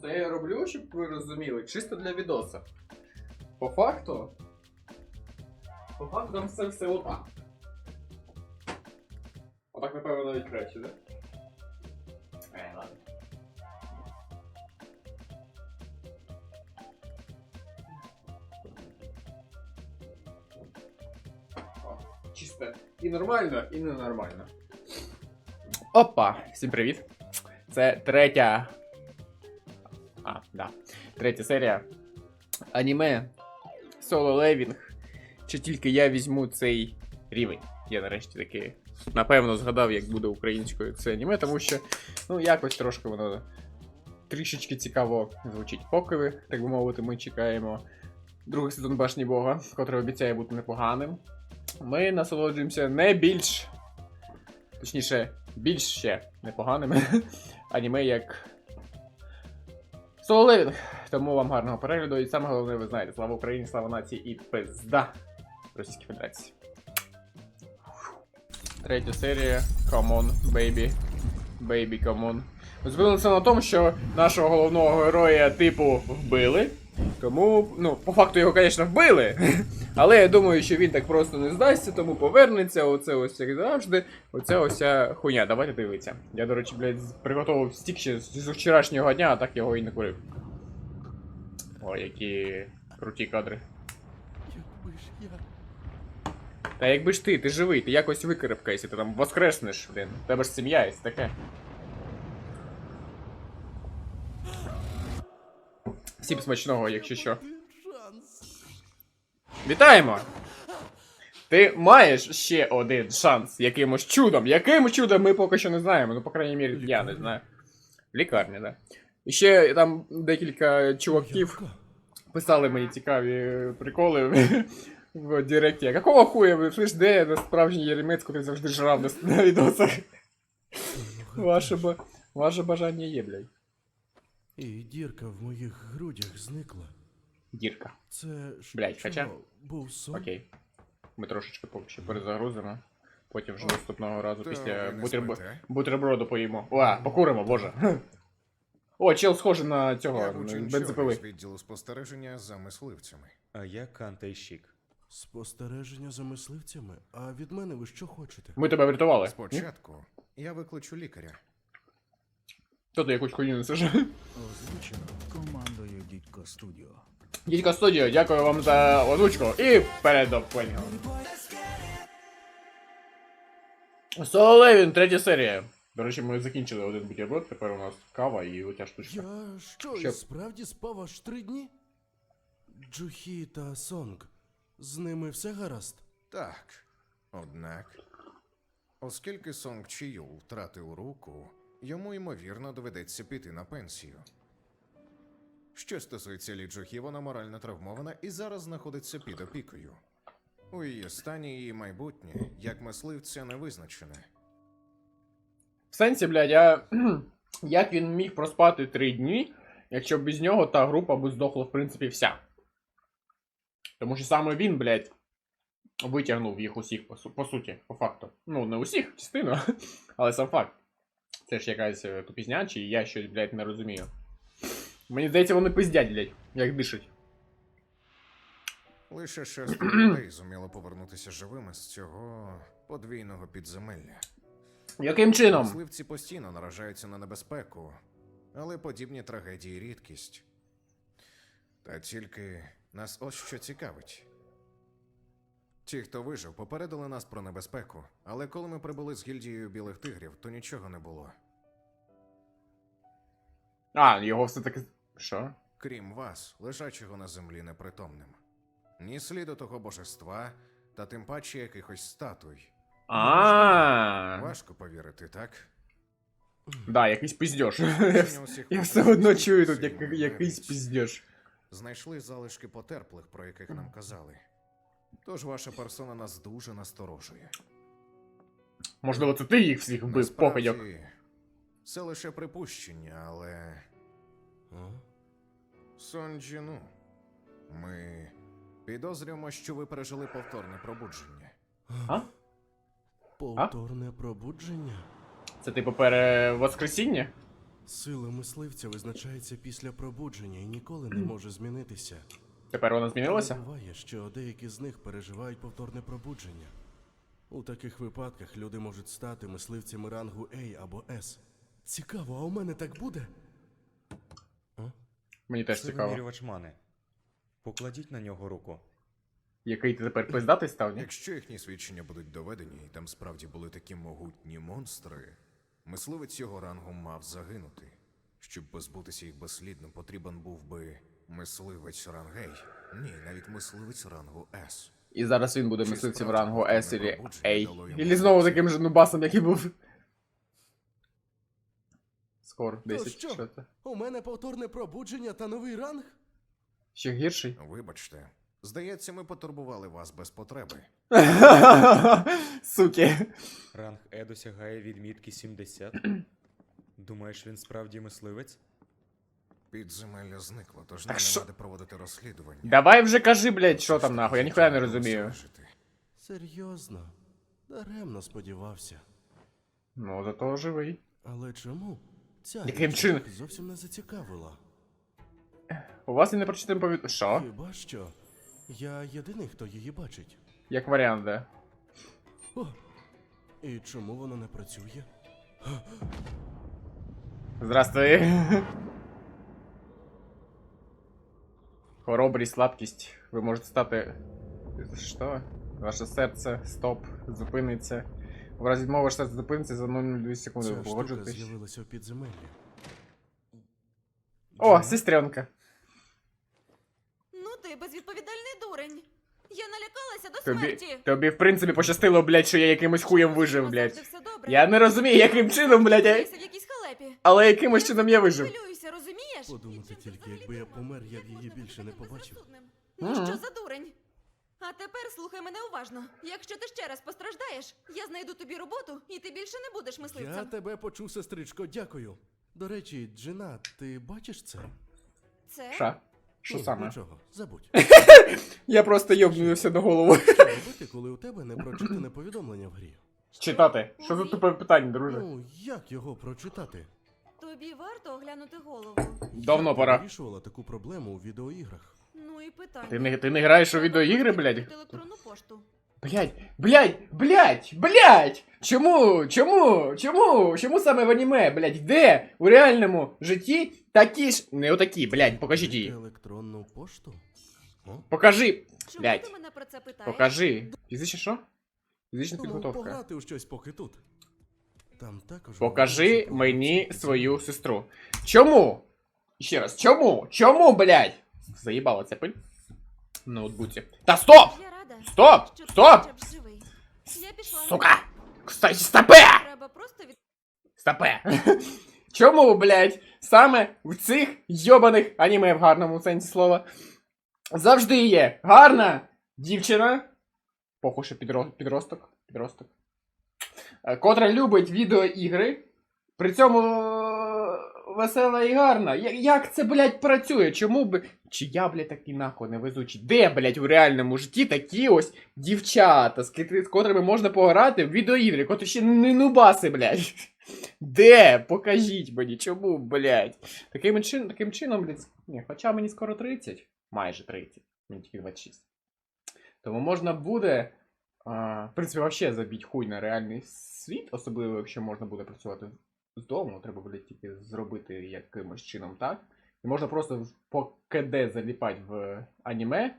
Це я роблю, щоб ви розуміли, чисто для відоса. По факту. По факту там все все отак. Отак, напевно, навіть краще, так? Да? Е, ладно. О, Чисто і нормально, і ненормально. Опа! Всім привіт! Це третя. Да. Третя серія. Аніме Соло Левінг. Чи тільки я візьму цей рівень. Я нарешті таки напевно згадав, як буде українською це аніме, тому що ну якось трошки воно трішечки цікаво звучить. Поки ви, так би мовити, ми чекаємо другий сезон Башні Бога, котрий обіцяє бути непоганим. Ми насолоджуємося не більш. Точніше, більш ще непоганими аніме як Левінг. Тому вам гарного перегляду і саме головне, ви знаєте, слава Україні, слава нації і пизда Російській Федерації. Третя серія. Come on, baby. Baby, come on. Зупинилися на тому, що нашого головного героя типу вбили. Тому, ну, по факту його, звісно, вбили. Але я думаю, що він так просто не здасться, тому повернеться. Оце ось як завжди. Оця ося хуйня. Давайте дивитися. Я, до речі, блядь, приготував стік ще з з вчорашнього дня, а так його і не курив. О, які круті кадри. Якби ж я. Та якби ж ти, ти живий, ти якось викарабкайся, ти там воскреснеш, блін. Тебе ж сім'я є таке. Всім смачного, якщо що. Вітаємо! Ти маєш ще один шанс якимось чудом. Яким чудом ми поки що не знаємо. Ну, по крайній мірі, я не знаю. В лікарні, да. І ще там декілька чуваків писали мені цікаві приколи в, Директі. Какого хуя ви слиш, де на справжній Єремець, який завжди жрав на, відосах? Ваше бажання є, блядь. І дірка в моїх грудях зникла. Дірка. Це ж Блядь, що, хоча- був сон. Окей. Ми трошечки поки що перезагрузимо. Потім вже наступного разу після ви бутерб... бутерброду поїмо. О, покуримо, боже. О, чел схожий на цього Я бензопили. відділу спостереження за мисливцями. А я Кантайщик. Спостереження за мисливцями. А від мене ви що хочете? Ми тебе врятували. Спочатку я викличу лікаря. Хто ти якусь хуйню несеш? Озвучено командою Дідько Студіо. Дідько студіо, дякую вам за озвучку і вперед до поняв. Соло Левін, третя серія. До речі, ми закінчили один бутерброд, тепер у нас кава і оця штучка. Я що, Що? і справді спав аж три дні? Джухі та Сонг. З ними все гаразд? Так. Однак, оскільки Сонг Чію втратив руку, йому ймовірно доведеться піти на пенсію. Що стосується Лі Джохі, вона морально травмована і зараз знаходиться під опікою. У її стані її майбутнє, як мисливця, не визначене. В сенсі, блядь, я. Як він міг проспати три дні, якщо б без нього та група б здохла, в принципі, вся. Тому що саме він, блядь, витягнув їх усіх, по, су- по суті, по факту. Ну, не усіх, частину, але сам факт. Це ж якась е, тупізня, чи я щось, блядь, не розумію. Мені здається, вони пиздять, блядь, як дишать. Лише шестеро людей зуміло повернутися живими з цього подвійного підземелля. Яким чином? Мисливці постійно наражаються на небезпеку, але подібні трагедії рідкість. Та тільки нас ось що цікавить. Ті, хто вижив, попередили нас про небезпеку, але коли ми прибули з гільдією білих тигрів, то нічого не було. А, його все-таки. Що? Крім вас, лежачого на землі непритомним. Ні сліду того божества, та тим паче якихось статуй. А, Важко повірити, так? Да, якийсь пиздеж. Я все одно чую тут як, якийсь навіть. Знайшли залишки потерплих, про яких нам казали. Тож ваша персона нас дуже насторожує. Можливо, це ти їх всіх вбив, покидьок. Це лише припущення, але. А? Сон Ми підозрюємо, що ви пережили повторне пробудження. А? Повторне пробудження? Це типу перевоскресіння? Сила мисливця визначається після пробудження і ніколи не може змінитися. Тепер вона Але змінилася? буває, що деякі з них переживають повторне пробудження. У таких випадках люди можуть стати мисливцями рангу A або S. Цікаво, а у мене так буде? Мені теж Це цікаво. вимірювач мани. Покладіть на нього руку. Який ти тепер пиздатий став, ні? Якщо їхні свідчення будуть доведені, і там справді були такі могутні монстри, мисливець його рангу мав загинути. Щоб позбутися їх безслідно, потрібен був би мисливець рангей. Ні, навіть мисливець рангу С. І зараз він буде мисливцем рангу S или A. Ілі знову таким же нубасом, як і був. Скоро, 10. що? У мене повторне пробудження та новий ранг? Ще гірший? Вибачте, здається, ми потурбували вас без потреби. Суки. Ранг Е досягає відмітки 70. Думаєш, він справді мисливець? Підземелля зникло, тож Так нам що? нема де проводити розслідування. Давай вже кажи, блядь, що там нахуй, я ніхуя не розумію. Серйозно. Даремно сподівався. Ну, зато живий. Але чому? Ця Яким річ чином? зовсім не зацікавила. У вас і не прочитаємо повід... Що? Хіба що? Я єдиний, хто її бачить. Як варіант, да. О, і чому воно не працює? Здравствуй. Хоробрість, слабкість. Ви можете стати. Що? Ваше серце, стоп, зупиниться. В разі відмови ваше серце зупиниться за 0,2 секунди. Ця штука з'явилася в підземеллі. О, сестренка. Ну ти безвідповідальний дурень. Я налякалася до Тобі, смерті. тобі в принципі пощастило, блядь, що я якимось хуєм вижив, блядь. все добре. Я не розумію, яким чином, блядь, я... Опинився в якійсь халепі. але якимось чином я вижив. Хвилююся? Подумати тільки, якби я помер, я б її більше не побачив. Ну що за дурень? А тепер слухай мене уважно. Якщо ти ще раз постраждаєш, я знайду тобі роботу, і ти більше не будеш Я тебе почув, сестричко, дякую. До речі, Джина, ти бачиш це? Це Що? Що Ні, саме? Нічого, забудь. Я просто йобнувся до голову. Що робити, коли у тебе не прочитане повідомлення в грі? Читати. Що за тупе питання, друже? Ну, як його прочитати? Тобі варто оглянути голову. Давно пора. вирішувала таку проблему у відеоіграх. Ну і питання. Ти не, ти не граєш у відеоігри, блядь? електронну пошту. Блять, блять, блять, блять! Чому? Чому? Чому? Чому саме в аніме, блять? Де у реальному житті такі ж. Не отакі, блять, покажіть її. електронну пошту? О, Покажи, Чому Блядь. ти мене про це питаєш? покажи. Фізичне що? Фізична підготовка. пограти у щось, поки тут. Там також Покажи мені свою сестру. Чому? Ще раз, чому? Чому, блять? Заїбала ця пиль. В ноутбуці. Та стоп! Я рада. Стоп! що ти Стоп! хоча б живий. Я пішла. Сука! Кстати, стопе! Треба просто від... Стопе. Чому, блядь, саме в цих йобаних аніме в гарному сенсі слова завжди є гарна дівчина, що підро- підросток, підросток, котра любить відеоігри, при цьому е, весела і гарна. Як це, блядь, працює? Чому би. Чи я, блядь, такий нахуй невезучий? Де, блядь, у реальному житті такі ось дівчата, з, котрими можна пограти в відеоігри, котрі ще не нубаси, блядь. Де? Покажіть мені, чому, блядь? Таким, чин, таким чином, блядь, ні, хоча мені скоро 30, майже 30, мені тільки 26. Тому можна буде, а, в принципі, вообще забіть хуй на реальний світ, особливо, якщо можна буде працювати з дому, треба буде тільки зробити якимось чином так. І можна просто по КД заліпати в аніме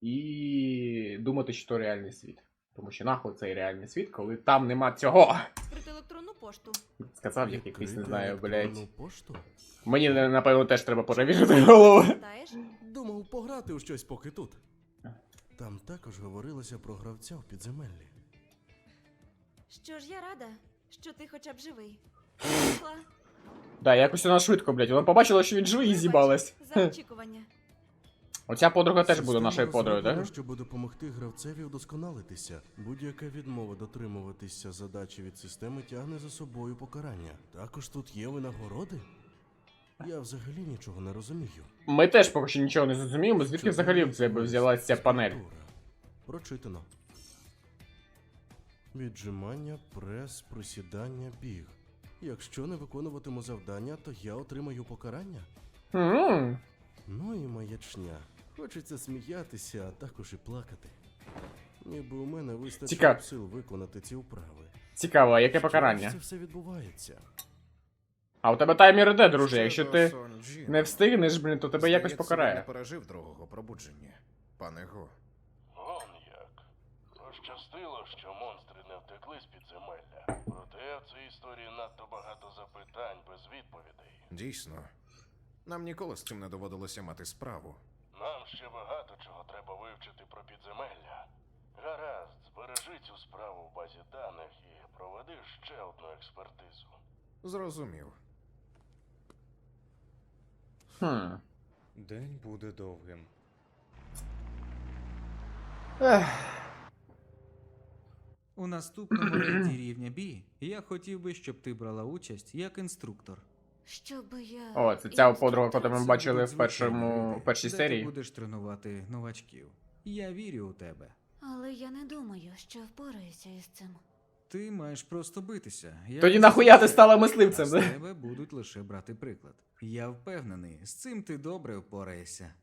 і думати, що то реальний світ. Тому що нахуй цей реальний світ, коли там нема цього. відкрити електронну пошту. Сказав, як якийсь не знаю, блядь. пошту? Мені напевно теж треба перевірити голову. Питаєш? Думав пограти у щось, поки тут. Там також говорилося про гравця в підземеллі. Що ж я рада, що ти хоча б живий. Пішла. Да, якось вона швидко, блядь. Вона побачила, що він живий і Вибач з'їбалась. За очікування. Оця подруга теж буде Система нашою подругою, розроблена, так? Щоб допомогти гравцеві удосконалитися. Будь-яка відмова дотримуватися задачі від системи тягне за собою покарання. Також тут є винагороди. Я взагалі нічого не розумію. Ми теж поки що нічого не зрозуміємо, звідки взагалі в тебе взялася ця панель. Прочитано. Віджимання, прес, присідання, біг. Якщо не виконуватиму завдання, то я отримаю покарання. М, Ну і маячня. Хочеться сміятися, а також і плакати. Ніби у мене вистачило сил виконати ці вправи. Цікаво, а яке Що покарання? Це все відбувається. А у тебе таймер іде, друже. Якщо ти не встигнеш, блін, то тебе якось покарає. він не пережив другого пробудження. Пане Го, Он як. Пощастило, що монстри не втекли з підземелля. Проте в цій історії надто багато запитань без відповідей. дійсно, нам ніколи з цим не доводилося мати справу. Нам ще багато чого треба вивчити про підземелля. Гаразд, збережи цю справу в базі даних і проведи ще одну експертизу. Зрозумів. Хм. День буде довгим. Ех. У наступному рейді рівня Бі я хотів би, щоб ти брала участь як інструктор. Щоб я. О, це ця подруга, яку ми бачили в першому в першій де серії. Ти будеш тренувати новачків. Я вірю у тебе. Але я не думаю, що впораюся із цим. Ти маєш просто битися. Я Тоді нахуя ти стала а мисливцем? З да? тебе будуть лише брати приклад. Я впевнений, з цим ти добре впораєшся.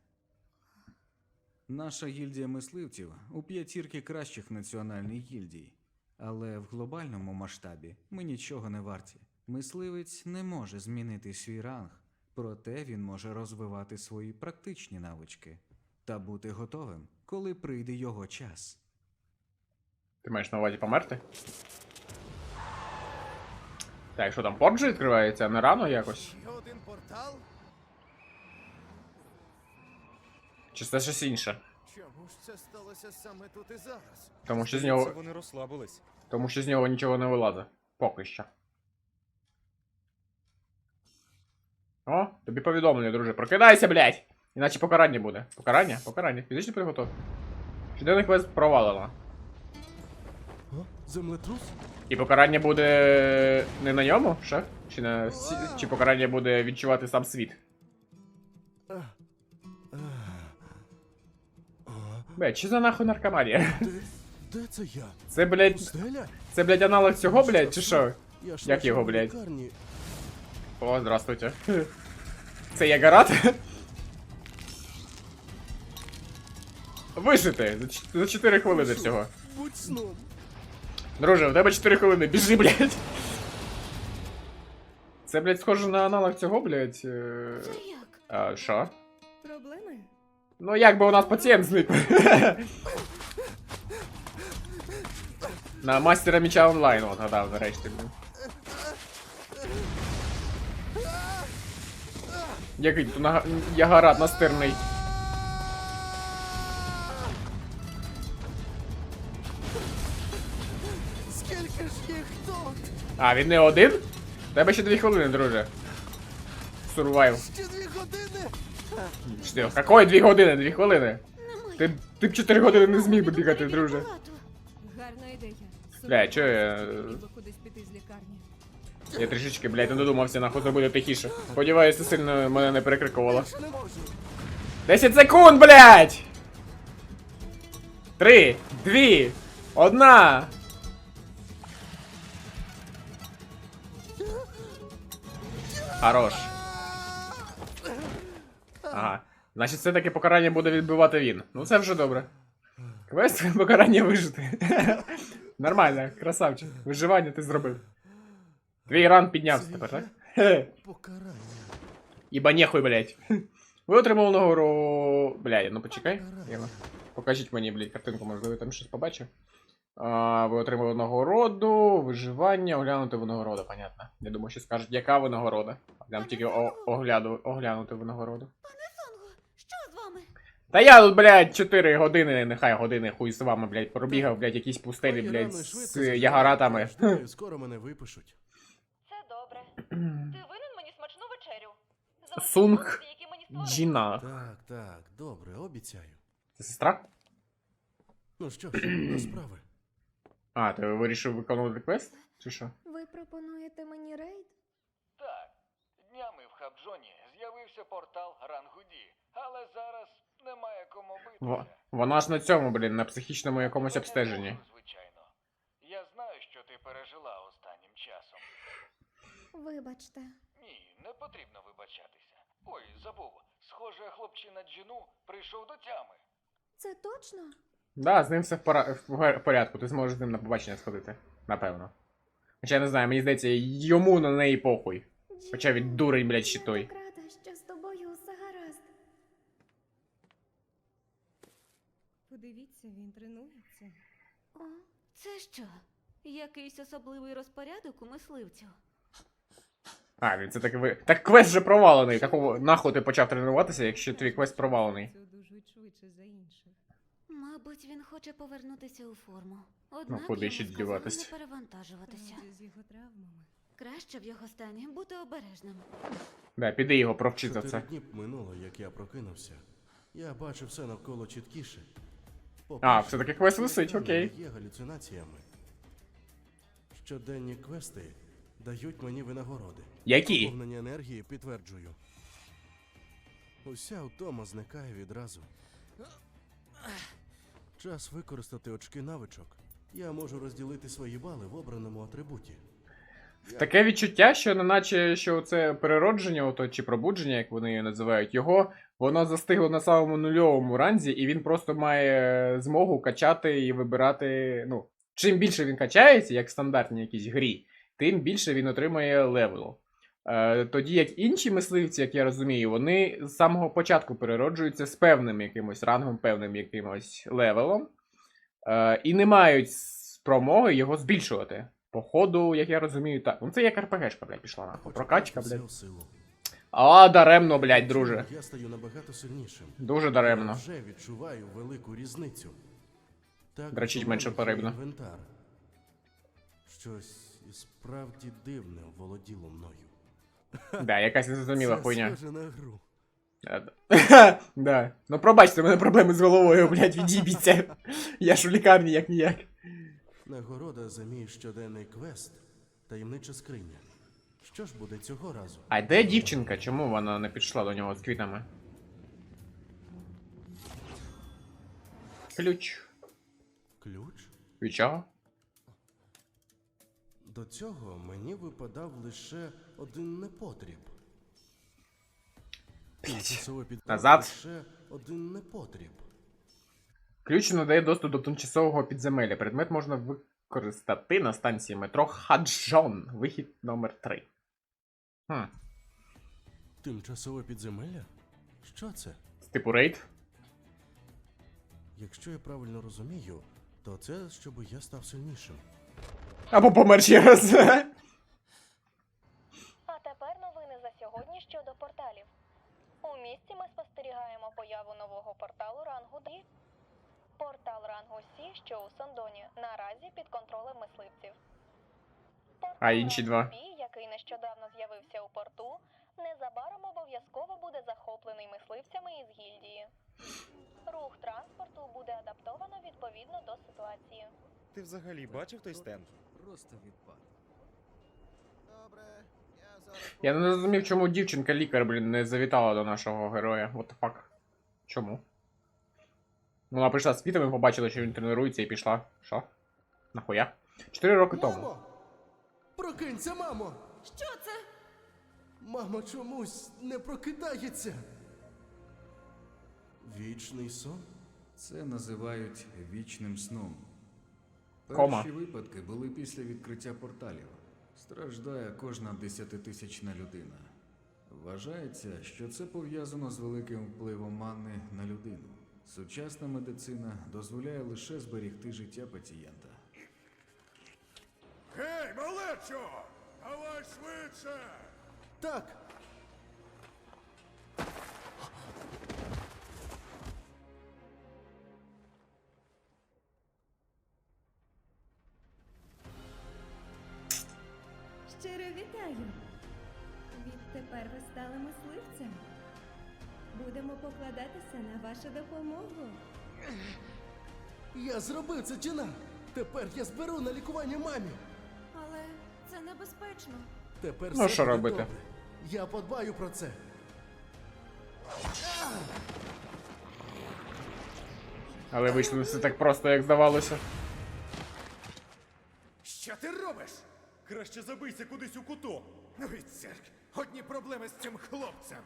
Наша гільдія мисливців у п'ятірки кращих національних гільдій. Але в глобальному масштабі ми нічого не варті. Мисливець не може змінити свій ранг, проте він може розвивати свої практичні навички та бути готовим, коли прийде його час. Ти маєш на увазі померти? Так, що там, порт же відкривається? Не рано якось? Один портал? Чи це щось інше? Чому ж це сталося саме тут і зараз? Тому що з Це нього. вони розслабились. Тому що з нього нічого не вилазить. Поки що. О, тобі повідомлення, друже. Прокидайся, блядь! Іначе покарання буде. Покарання? Покарання. Фізична підготовка. Щоденний квест провалено. Землетрус? І покарання буде не на ньому, ще? Чи на чи покарання буде відчувати сам світ? Блядь, що за нахуй наркоманія? Де, де це я? Це, блядь, Пустеля? це, блядь, аналог цього, блядь, чи що? Як його, блядь? О, здравствуйте. Це я гарат? Вижити! За 4 хвилини всього. Будь сном. Друже, у тебе 4 хвилини, біжи, блядь. Це, блядь, схоже на аналог цього, блядь. е, Це як? А, що? Проблеми? Ну як би у нас пацієнт зник. На мастера меча онлайн, от гадав, нарешті, блін. Який тут нага... ягарат настирний. А, він не один? Тебе ще дві хвилини, друже. Сурвайв. Ще дві години? Що, какої дві години? Дві хвилини? Ти, ти б чотири години не зміг би бігати, друже. Гарна ідея. Бля, чо я. Лікарні. Я трішечки, блядь, не додумався нахуй зробити тихіше. Сподіваюся, сильно мене не перекрикувало. Більше 10 секунд, блядь! Три, дві, одна. Хорош. Ага. Значить, все-таки покарання буде відбивати він. Ну це вже добре. Квест покарання вижити. Нормально, красавчик. Виживання ти зробив. Твій ран піднявся тепер, так? Покарання. Іба нехуй, блядь. Ви отримали нагору. Бля, ну почекай. Покажіть мені, блядь, картинку, можливо, я там щось побачив. А, ви отримали нагороду, виживання, оглянути винагороду, понятно. Я думаю, що скажуть, яка винагорода. Там тільки огляду, оглянути винагороду. Сонго, що з вами? Та я тут, блядь, 4 години, нехай години, хуй з вами, блядь, пробігав, блядь, якісь пустелі, блядь, з ягаратами. Скоро мене випишуть. Це добре. Ти винен мені смачну вечерю. За Сунг які мені створили. Джіна. Так, так, добре, обіцяю. Це сестра? Ну що ж, до справи. А, ти вирішив виконувати квест? Чи що? Ви пропонуєте мені рейд? Так, днями в Хабджоні з'явився портал Рангуді, але зараз немає кому Во- битися. Вона ж на цьому, блін, на психічному якомусь обстеженні. Звичайно. Я знаю, що ти пережила останнім часом. Вибачте. Ні, не потрібно вибачатися. Ой, забув. Схоже, хлопчина Джину прийшов до тями. Це точно? Да, з ним все в, пора... в порядку, ти зможеш з ним на побачення сходити. Напевно. Хоча я не знаю, мені здається, йому на неї похуй. Хоча він дурень, блядь, ще той. рада, що з тобою усе гаразд. Подивіться, він тренується. О, Це що? Якийсь особливий розпорядок у мисливцю? А, він це так ви. Так квест вже провалений. Такого нахуй ти почав тренуватися, якщо твій квест провалений. Це одужують швидше за інших. Мабуть, він хоче повернутися у форму. Однак куди йому сказали діватись? не перевантажуватися. З його травмами. Краще в його стані бути обережним. Да, піди його провчи за Чотири це. дні минуло, як я прокинувся. Я бачив все навколо чіткіше. А, все-таки квест висить, окей. Є галюцинаціями. Щоденні квести дають мені винагороди. Які? Наповнення енергії підтверджую. Уся втома зникає відразу. Час використати очки навичок. Я можу розділити свої бали в обраному атрибуті. Таке відчуття, що неначе що це переродження, ото чи пробудження, як вони її називають, його воно застигло на самому нульовому ранзі, і він просто має змогу качати і вибирати. Ну, чим більше він качається, як в стандартній якійсь грі, тим більше він отримує левел. Е, тоді як інші мисливці, як я розумію, вони з самого початку перероджуються з певним якимось рангом, певним якимось левелом, е, і не мають спромоги його збільшувати. По ходу, як я розумію, так. Ну це як РПГшка, блядь, пішла нахуй. Прокачка, блядь. А, даремно, блядь, друже. Я стаю набагато сильнішим. Дуже Я даремно. вже відчуваю велику різницю. Так, Дрочить менше потрібно. Щось справді дивне володіло мною. Да, якась незрозуміла хуйня. схоже на гру. Да. Ну пробачте, у мене проблеми з головою, блядь, відібіться. Я ж у лікарні як ніяк. Нагорода за мій щоденний квест таємнича скриня. Що ж буде цього разу? А де дівчинка? Чому вона не пішла до нього з квітами? Ключ. Ключ? Від чого? До цього мені випадав лише один непотріб. Назад. лише один непотріб. Ключ надає доступ до тимчасового підземелля. Предмет можна використати на станції метро Хаджон. Вихід номер 3. Хм. Тимчасове підземелля? Що це? Типу рейд? Якщо я правильно розумію, то це щоб я став сильнішим. Або помер ще раз. А тепер новини сьогодні щодо порталів. У місті ми спостерігаємо появу нового порталу рангу D. Портал рангу Сі, що у Сандоні, наразі під контролем мисливців. Портал А інші два? Бі, який нещодавно з'явився у порту, незабаром обов'язково буде захоплений мисливцями із гільдії. Рух транспорту буде адаптовано відповідно до ситуації. Ти взагалі бачив той стенд? Просто відпад. Я не зрозумів, чому дівчинка лікар, блін, не завітала до нашого героя. What the fuck? Чому? Ну, Вона прийшла з квітами, побачила, що він тренується і пішла. Що? Нахуя? Чотири роки тому. Мамо! Прокинься, мамо! Що це? Мама чомусь не прокидається. Вічний сон? Це називають вічним сном. Кома. Перші випадки були після відкриття порталів. Страждає кожна десятитисячна людина. Вважається, що це пов'язано з великим впливом мани на людину. Сучасна медицина дозволяє лише зберігти життя пацієнта. Гей, малечо! Давай швидше! Так, вітаю. Відтепер ви стали мисливцем. Будемо покладатися на вашу допомогу. я зробив це, Джина. Тепер я зберу на лікування мамі. Але це небезпечно. Тепер Ну, все що буде робити? добре. Я подбаю про це. Але вийшло не все так просто, як здавалося. Що ти робиш? Краще забийся кудись у куток. Ну і цирк. Одні проблеми з цим хлопцем.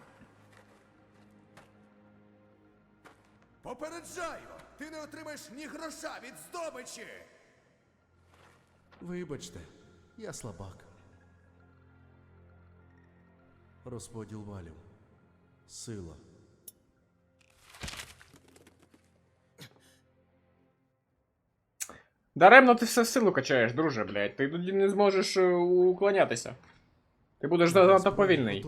Попереджаю! Ти не отримаєш ні гроша від здобичі! Вибачте, я слабак. Розподіл валів. Сила. Даремно ти все силу качаєш, друже, блядь. Ти тоді не зможеш е, уклонятися. Ти будеш занадто повільний.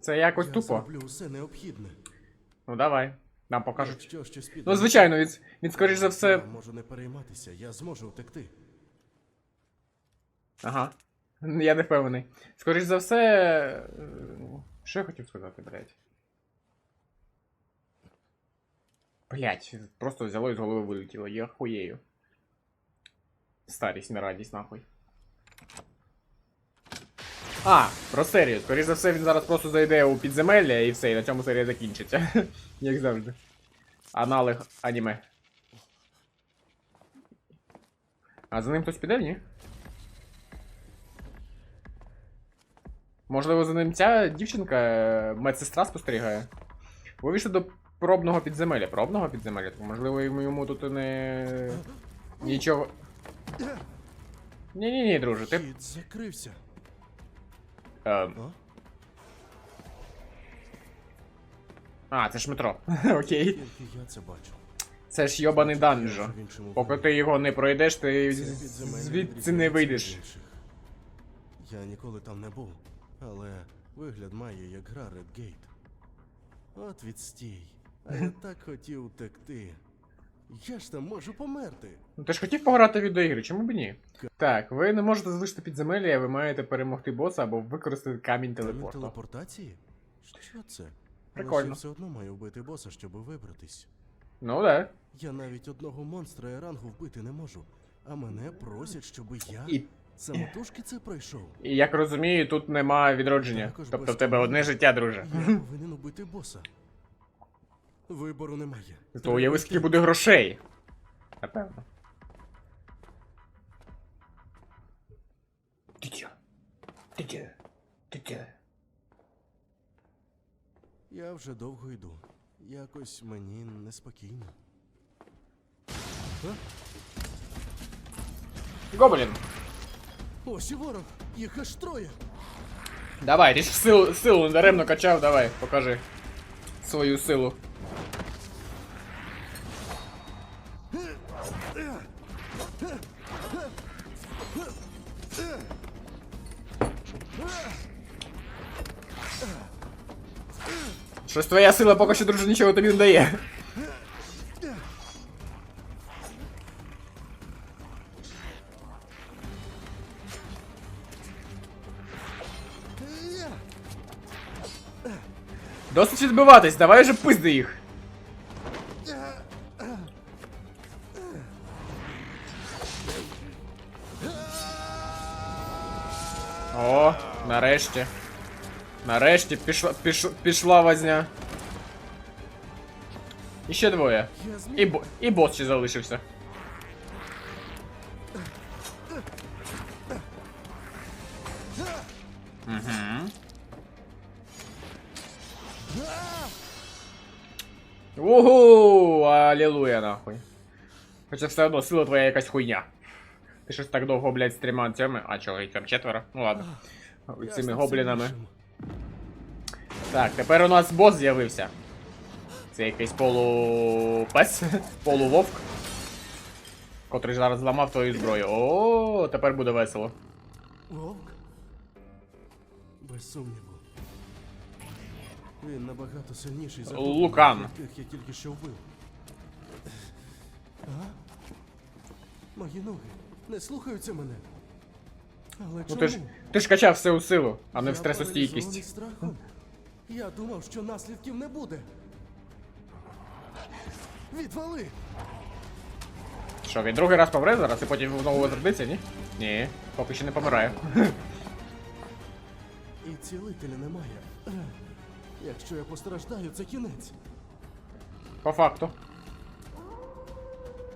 Це якось Я тупо. все необхідне. Ну давай. Нам покажуть. Щось піде. Ну, звичайно, він, він скоріш за Я все. можу не перейматися, я зможу втекти. Ага. Я не впевнений. Скоріш за все. е, Що я хотів сказати, блядь? Блять, просто взяло і з голови вилетіло, я хуєю. Старість, не радість, нахуй. А, про серію. Скоріш за все, він зараз просто зайде у підземелля і все, і на цьому серія закінчиться. Як завжди. Аналог аніме. А за ним хтось піде, ні? Можливо, за ним ця дівчинка, е, медсестра спостерігає. Ви до пробного підземелля. Пробного підземелля? Можливо, йому тут не. Нічого. Ні-ні-ні, друже, ти. Хід закрився. Ем, А? А, це ж метро. Окей. Тільки я це бачу. Це ж йобаний данжо. Поки ти його не пройдеш, ти Це звідси не відрізняється вийдеш. інших. Я ніколи там не був, але вигляд має як гра Gate. От відстій. А я так хотів втекти. Я ж там можу померти. Ну ти ж хотів пограти в відеоігри, чому б ні? Так, ви не можете залишити підземелля, ви маєте перемогти боса або використати камінь Камінь телепорту. телепортації? Що це? Прикольно. Але ж я все одно маю вбити боса, щоб вибратись. Ну да. Я навіть одного монстра і рангу вбити не можу. А мене просять, щоб я І, самотужки це пройшов. і як розумію, тут нема відродження. Також Тобто без в тебе одне життя, друже. Я повинен убити боса. Вибору немає. То уяви, скільки буде грошей. Напевно. Тихо. Тихо. Тихо. Я вже довго йду. Якось мені неспокійно. Гоблін. Ось і ворог! Їх аж троє! Давай, ти ж силу, силу недаремно качав, давай, покажи свою силу. Щось твоя сила поки що, друже, нічого тобі не дає. Досить відбиватись, давай же пизди їх. О, нарешті. Нарешті пішла, піш, пішла возня. І ще двоє. І, бо, і бос ще залишився. Угу. Угу, алілуя нахуй. Хоча все одно сила твоя якась хуйня. Ти щось так довго, блядь, з трьома цими. А їх там четверо? Ну ладно. Цими гоблінами. Так, тепер у нас бос з'явився. Це якийсь полупес, полувовк. Котрий зараз зламав твою зброю. О, тепер буде весело. Вовк? Без сумніву. Він набагато сильніший за Лукан. гоблінів, яких я тільки що вбив. А? Мої ноги не слухаються мене. Але Ну чому? ти ж ти ж качав все у силу, а не в Я стресостійкість. страхом. Я думав, що наслідків не буде. Відвали! Що, він другий раз помре зараз і потім знову возродиться, ні? Ні, поки що не помирає. І цілителя немає. Якщо я постраждаю, це кінець. По факту.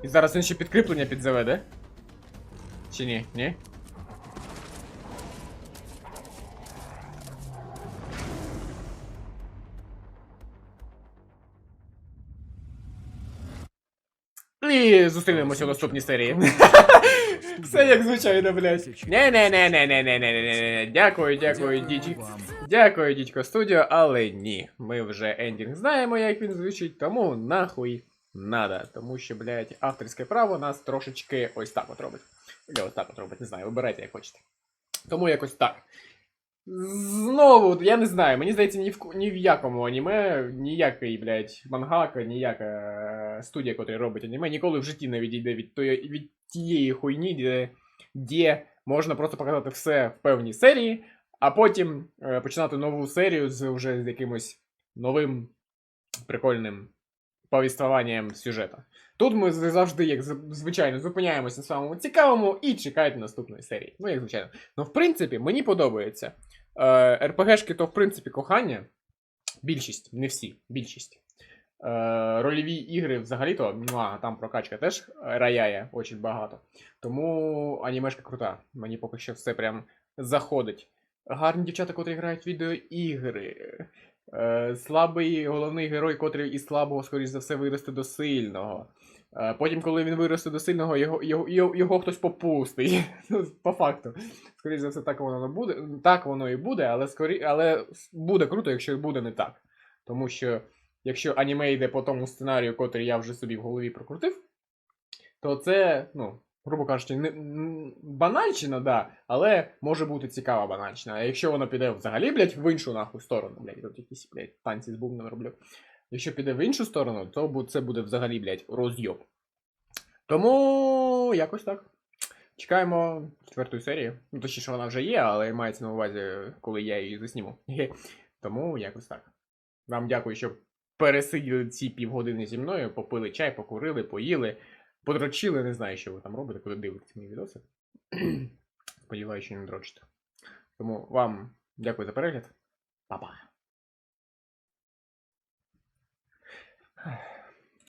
І зараз він ще підкріплення підзаведе? Чи ні? Ні? І зустрінемося у наступній серії. Все як звичайно, блядь. не не не не не не не не Дякую, дякую, дідько. Дякую, дідько студіо, але ні. Ми вже ендінг знаємо, як він звучить, тому нахуй надо. Тому що, блядь, авторське право нас трошечки ось так от робить. Или ось так от робить, не знаю, вибирайте як хочете. Тому якось так. Знову, я не знаю, мені здається, ні в, ні в якому аніме, ніякий, блядь, мангака, ніяка е, студія, яка робить аніме, ніколи в житті не відійде від, тої, від тієї хуйні, де, де можна просто показати все в певній серії, а потім е, починати нову серію з вже з якимось новим прикольним повіствуванням сюжета. Тут ми завжди, як звичайно, зупиняємося на самому цікавому і чекаєте наступної серії. Ну, як звичайно. Ну, в принципі, мені подобається. Е, РПГшки то, в принципі, кохання. Більшість, не всі, більшість. Е, рольові ігри взагалі-то, там прокачка теж раяє очень багато. Тому анімешка крута. Мені поки що все прям заходить. Гарні дівчата, котрі грають відеоігри. Е, слабий головний герой, котрий із слабого, скоріш за все, виросте до сильного. Е, Потім, коли він виросте до сильного, його, його, його, його хтось попустить. Ну, По факту. Скоріше за все, так воно буде. Так воно і буде, але скорі... але буде круто, якщо буде не так. Тому що якщо аніме йде по тому сценарію, котрий я вже собі в голові прокрутив, то це, ну, грубо кажучи, не банальщина, да, але може бути цікава банальщина. А якщо воно піде взагалі, блядь, в іншу нахуй сторону, блядь, тут якісь, блядь, танці з бубном роблю. Якщо піде в іншу сторону, то це буде взагалі, блядь, розйоб. Тому якось так. Чекаємо четвертої серії. Ну, точніше, вона вже є, але мається на увазі, коли я її засніму. Тому якось так. Вам дякую, що пересиділи ці півгодини зі мною, попили чай, покурили, поїли, подрочили, не знаю, що ви там робите, коли дивитесь мої відоси. Сподіваюся, що не дрочите. Тому вам дякую за перегляд. Па-па. 唉。